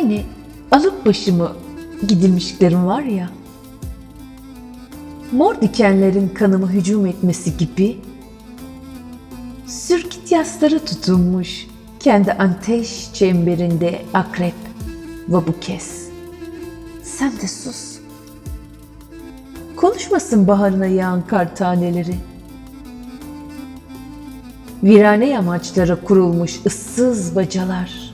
Hani alıp başımı gidilmişliklerim var ya. Mor dikenlerin kanıma hücum etmesi gibi sürkit yasları tutunmuş kendi anteş çemberinde akrep ve bu kez. Sen de sus. Konuşmasın baharına yağan kar taneleri. Virane yamaçlara kurulmuş ıssız bacalar.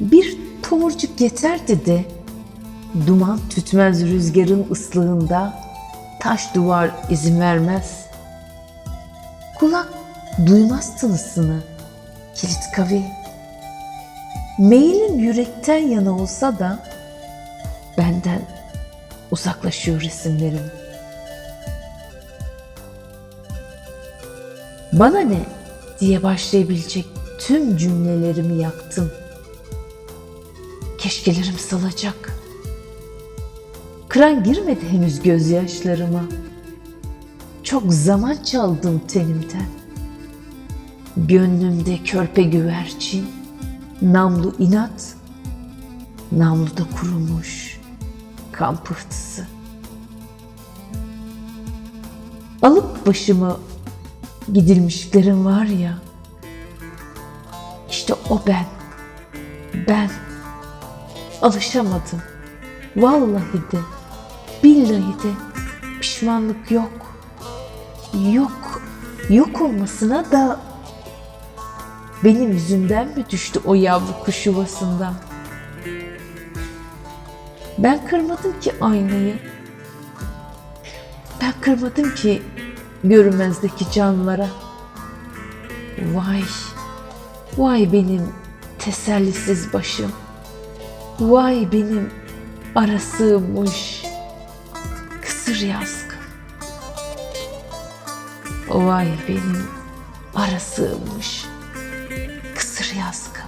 Bir tomurcuk yeterdi de duman tütmez rüzgarın ıslığında taş duvar izin vermez. Kulak duymaz tılısını kilit kavi. Meyilin yürekten yana olsa da benden uzaklaşıyor resimlerim. Bana ne diye başlayabilecek tüm cümlelerimi yaktım. Keşkelerim salacak. Kıran girmedi henüz gözyaşlarıma. Çok zaman çaldım tenimden. Gönlümde körpe güvercin, namlu inat, namluda kurumuş kan pıhtısı. Alıp başımı gidilmişlerim var ya, işte o ben, ben alışamadım. Vallahi de, billahi de pişmanlık yok. Yok, yok olmasına da benim yüzümden mi düştü o yavru kuş yuvasından? Ben kırmadım ki aynayı. Ben kırmadım ki görünmezdeki canlara. Vay, vay benim tesellisiz başım. Vay benim ara kısır yazgım. Vay benim ara kısır yazgım.